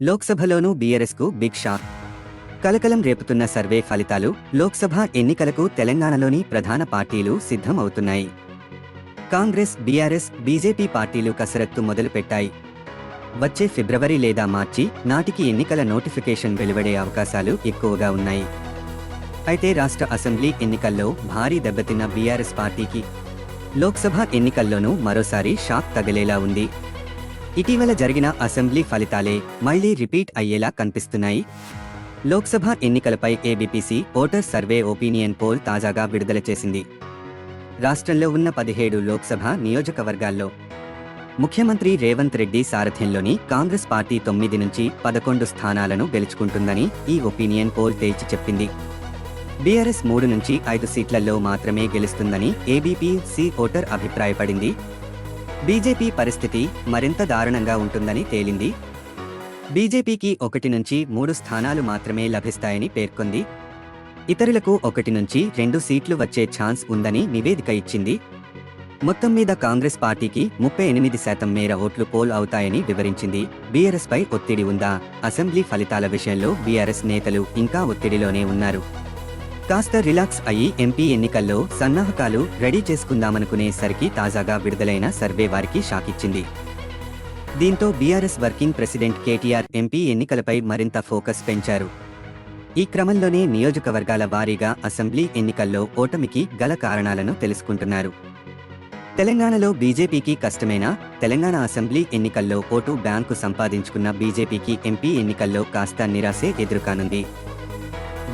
లోక్సభలోనూ బీఆర్ఎస్కు big shock. కలకలం రేపుతున్న survey ఫలితాలు లోక్సభ ఎన్నికలకు తెలంగాణలోని ప్రధాన పార్టీలు సిద్ధం అవుతున్నాయి కాంగ్రెస్ బీఆర్ఎస్ బీజేపీ పార్టీలు కసరత్తు మొదలుపెట్టాయి. వచ్చే ఫిబ్రవరి లేదా మార్చి నాటికి ఎన్నికల నోటిఫికేషన్ వెలువడే అవకాశాలు ఎక్కువగా ఉన్నాయి. అయితే రాష్ట్ర అసెంబ్లీ ఎన్నికల్లో భారీ దెబ్బతిన్న బీఆర్ఎస్ పార్టీకి లోక్సభ ఎన్నికల్లోనూ మరోసారి షాక్ తగిలేలా ఉంది. ఇటీవల జరిగిన అసెంబ్లీ ఫలితాలే మళ్ళీ రిపీట్ అయ్యేలా కనిపిస్తున్నాయి. లోక్సభ ఎన్నికలపై ABP C voter survey opinion poll తాజాగా విడుదల చేసింది. రాష్ట్రంలో ఉన్న పదిహేడు లోక్సభ నియోజకవర్గాల్లో ముఖ్యమంత్రి రేవంత్ రెడ్డి సారథ్యంలోని కాంగ్రెస్ పార్టీ తొమ్మిది నుంచి పదకొండు స్థానాలను గెలుచుకుంటుందని ఈ ఒపీనియన్ పోల్ తేల్చి చెప్పింది. బీఆర్ఎస్ మూడు నుంచి ఐదు సీట్లలో మాత్రమే గెలుస్తుందని ఏబీపీసీ ఓటర్ అభిప్రాయపడింది. బీజేపీ పరిస్థితి మరింత దారుణంగా ఉంటుందని తేలింది. బీజేపీకి ఒకటి నుంచి మూడు స్థానాలు మాత్రమే లభిస్తాయని పేర్కొంది. ఇతరులకు ఒకటి నుంచి రెండు సీట్లు వచ్చే ఛాన్స్ ఉందని నివేదిక ఇచ్చింది. మొత్తం మీద కాంగ్రెస్ పార్టీకి ముప్పై ఎనిమిది శాతం మేర ఓట్లు పోల్ అవుతాయని వివరించింది. బీఆర్ఎస్ పై ఒత్తిడి ఉందా? అసెంబ్లీ ఫలితాల విషయంలో బీఆర్ఎస్ నేతలు ఇంకా ఒత్తిడిలోనే ఉన్నారు. కాస్త రిలాక్స్ అయ్యి ఎంపీ ఎన్నికల్లో సన్నాహకాలు రెడీ చేసుకుందామనుకునేసరికి తాజాగా విడుదలైన సర్వే వారికి షాకిచ్చింది దీంతో BRS working president KTR MP ఎన్నికలపై మరింత ఫోకస్ పెంచారు. ఈ క్రమంలోనే నియోజకవర్గాల వారీగా అసెంబ్లీ ఎన్నికల్లో ఓటమికి గల కారణాలను తెలుసుకుంటున్నారు. తెలంగాణలో బీజేపీకి కష్టమైన? తెలంగాణ అసెంబ్లీ ఎన్నికల్లో ఓటు బ్యాంకు సంపాదించుకున్న బీజేపీకి ఎంపీ ఎన్నికల్లో కాస్త నిరాశే ఎదురుకానుంది.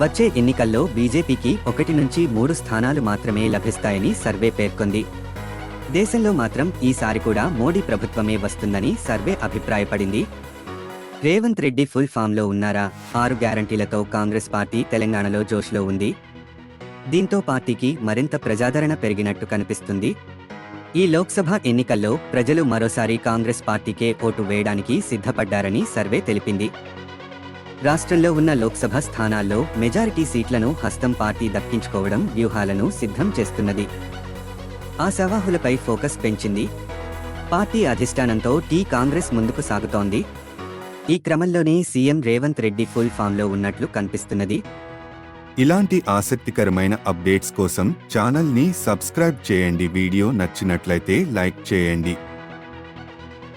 వచ్చే ఎన్నికల్లో బీజేపీకి ఒకటి నుంచి మూడు స్థానాలు మాత్రమే లభిస్తాయని సర్వే పేర్కొంది. దేశంలో మాత్రం ఈసారి కూడా మోడీ ప్రభుత్వమే వస్తుందని సర్వే అభిప్రాయపడింది. రేవంత్ రెడ్డి ఫుల్ ఫామ్లో ఉన్నారా? ఆరు గ్యారంటీలతో కాంగ్రెస్ పార్టీ తెలంగాణలో జోష్లో ఉంది. దీంతో పార్టీకి మరింత ప్రజాదరణ పెరిగినట్టు కనిపిస్తుంది. ఈ లోక్సభ ఎన్నికల్లో ప్రజలు మరోసారి కాంగ్రెస్ పార్టీకే ఓటు వేయడానికి సిద్ధపడ్డారని సర్వే తెలిపింది. రాష్ట్రంలో ఉన్న లోక్సభ స్థానాల్లో మెజారిటీ సీట్లను హస్తం పార్టీ దక్కించుకోవడం వ్యూహాలను సిద్ధం చేస్తున్నది. ఆ సవాహులపై ఫోకస్ పెంచింది. పార్టీ అధిష్టానంతో టీ కాంగ్రెస్ ముందుకు సాగుతోంది. ఈ క్రమంలోనే సీఎం రేవంత్ రెడ్డి ఫుల్ ఫామ్లో ఉన్నట్లు కనిపిస్తున్నది. ఇలాంటి ఆసక్తికరమైన అప్డేట్స్ కోసం ఛానల్ని సబ్స్క్రైబ్ చేయండి. వీడియో నచ్చినట్లయితే లైక్ చేయండి.